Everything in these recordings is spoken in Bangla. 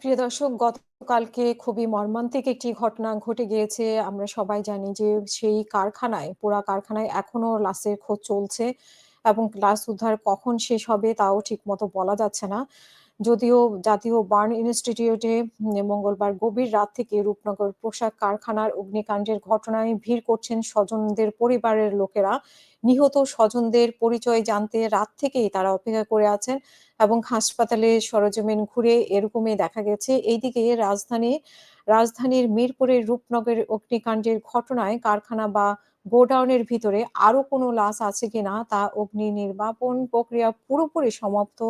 প্রিয় দর্শক গতকালকে খুবই মর্মান্তিক একটি ঘটনা ঘটে গিয়েছে। আমরা সবাই জানি যে সেই কারখানায়, পোড়া কারখানায় এখনও লাশের খোঁজ চলছে এবং লাশ উদ্ধার কখন শেষ হবে তাও ঠিক মতো বলা যাচ্ছে না। যদিও জাতীয় বার্ন ইনস্টিটিউটে মঙ্গলবার গভীর রাত থেকে রূপনগর পোশাক কারখানার অগ্নিকাণ্ডের ঘটনায় ভিড় করছেন স্বজনদের পরিবারের লোকেরা। নিহত স্বজনদের পরিচয় জানতে রাত থেকেই তারা অপেক্ষা করে আছেন এবং হাসপাতালে সরেজমিন ঘুরে এরকমই দেখা গেছে। এইদিকে রাজধানী, রাজধানীর মিরপুরের রূপনগরের অগ্নিকাণ্ডের ঘটনায় কারখানা বা গোডাউনের ভিতরে আরও কোনো লাশ আছে কিনা তা অগ্নি নির্বাপন প্রক্রিয়া পুরোপুরি সমাপ্ত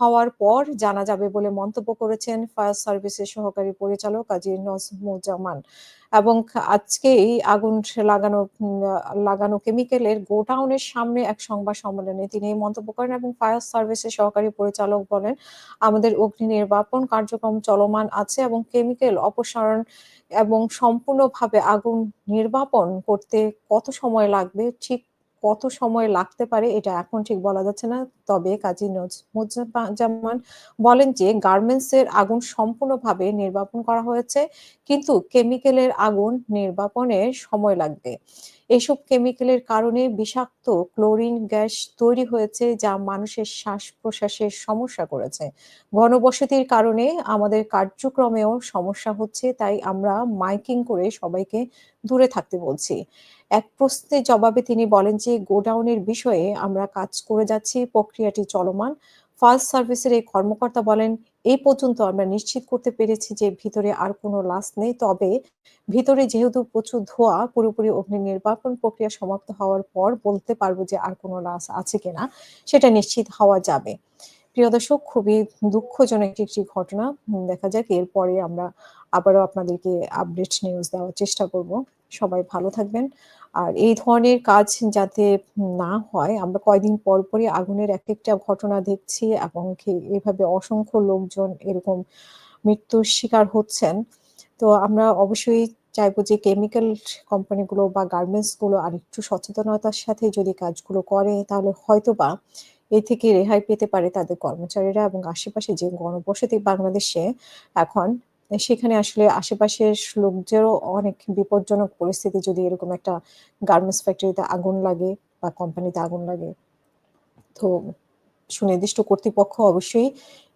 হওয়ার পর জানা যাবে বলে মন্তব্য করেছেন ফায়ার সার্ভিসের সহকারী পরিচালক কাজী নজমুজ্জামান। এবং আজকেই আগুন লাগানো লাগানো কেমিক্যালের গোডাউনের সামনে এক সংবাদ সম্মেলনে তিনি এই মন্তব্য করেন এবং ফায়ার সার্ভিসের সহকারী পরিচালক বলেন, "আমাদের অগ্নি নির্বাপন কার্যক্রম চলমান আছে এবং কেমিক্যাল অপসারণ এবং সম্পূর্ণভাবে আগুন নির্বাপন করতে কত সময় লাগবে, ঠিক কত সময় লাগতে পারে এটা এখন ঠিক বলা যাচ্ছে না। তবে কাজী নজমুজ্জামান বলেন যে গার্মেন্টস এর আগুন সম্পূর্ণভাবে নির্বাপন করা হয়েছে, কিন্তু কেমিক্যালের আগুন নির্বাপনে সময় লাগবে। এসব কেমিক্যালের কারণে বিষাক্ত ক্লোরিন গ্যাস তৈরি হয়েছে যা মানুষের শ্বাস-প্রশ্বাসের সমস্যা করেছে। ঘনবসতির কারণে আমাদের কার্যক্রমেও সমস্যা হচ্ছে তাই আমরা মাইকিং করে সবাইকে দূরে থাকতে বলছি।" এক প্রশ্নের জবাবে তিনি বলেন যে, "গোডাউনের বিষয়ে আমরা কাজ করে যাচ্ছি, প্রক্রিয়াটি চলমান।" ফার্স্ট সার্ভিসের এই কর্মকর্তা বলেন, "এই পর্যন্ত আমরা নিশ্চিত করতে পেরেছি যে ভিতরে আর কোনো লাশ নেই। তবে ভিতরে যেহেতু প্রচুর ধোঁয়া, পুরোপুরি অগ্নি নির্বাপন প্রক্রিয়া সমাপ্ত হওয়ার পর বলতে পারব যে আর কোনো লাশ আছে কিনা সেটা নিশ্চিত হওয়া যাবে।" প্রিয় দর্শক খুবই দুঃখজনক একটি ঘটনা। দেখা যাক এরপরে আমরা আবারও আপনাদেরকে আপডেট নিউজ দেওয়ার চেষ্টা করব। সবাই ভালো থাকবেন। আর এই ধরনের কাজ যাতে না হয়, আমরা কয়দিন পর পরই আগুনের এক একটা ঘটনা দেখছি এবং এভাবে অসংখ্য লোকজন এরকম মৃত্যুর শিকার হচ্ছেন। তো আমরা অবশ্যই চাইব যে কেমিক্যাল কোম্পানিগুলো বা গার্মেন্টসগুলো আরেকটু সচেতনতার সাথে যদি কাজগুলো করে, তাহলে হয়তো বা এ থেকে রেহাই পেতে পারে তাদের কর্মচারীরা এবং আশেপাশে যে গণবসতি বাংলাদেশে এখন সেখানে আসলে আশেপাশের লোকদেরও অনেক বিপজ্জনক পরিস্থিতি যদি এরকম একটা গার্মেন্টস ফ্যাক্টরিতে আগুন লাগে বা কোম্পানিতে আগুন লাগে। তো সুনির্দিষ্ট কর্তৃপক্ষ অবশ্যই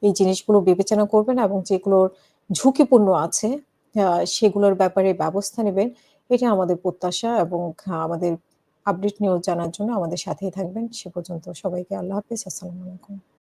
এই জিনিসগুলো বিবেচনা করবেন এবং যেগুলোর ঝুঁকিপূর্ণ আছে সেগুলোর ব্যাপারে ব্যবস্থা নেবেন। এটা আমাদের প্রত্যাশা এবং আমাদের আপডেট নিউজ জানার জন্য আমাদের সাথেই থাকবেন। সে পর্যন্ত সবাইকে আল্লাহ হাফেজ। আসসালামু আলাইকুম।